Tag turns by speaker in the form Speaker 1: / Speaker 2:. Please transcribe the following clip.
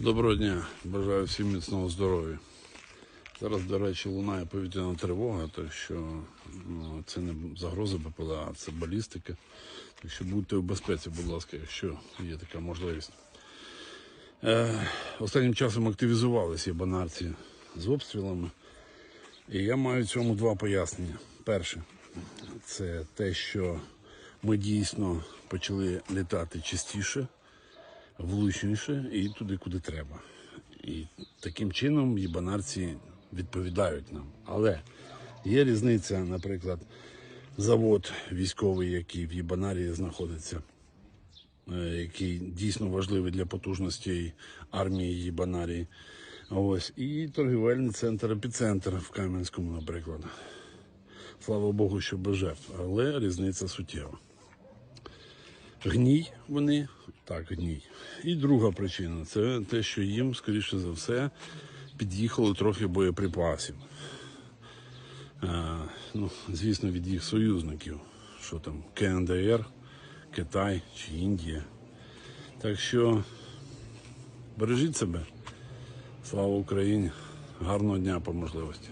Speaker 1: Доброго дня, бажаю всім міцного здоров'я. Зараз, до речі, лунає повітряна тривога, так що ну, це не загроза БПЛА, а це балістика. Так що будьте в безпеці, будь ласка, якщо є така можливість. Е, останнім часом активізувалися єбанарці з обстрілами. І я маю цьому два пояснення. Перше, це те, що ми дійсно почали літати частіше влучніше і туди, куди треба. І таким чином їбанарці відповідають нам. Але є різниця, наприклад, завод військовий, який в Єбанарії знаходиться, е, який дійсно важливий для потужностей армії Єбанарії. Ось, і торгівельний центр епіцентр в Кам'янському, наприклад. Слава Богу, що без жертв, але різниця суттєва. Гній вони, так, гній. І друга причина це те, що їм, скоріше за все, під'їхало трохи боєприпасів. А, ну, звісно, від їх союзників, що там КНДР, Китай чи Індія. Так що бережіть себе. Слава Україні! Гарного дня по можливості.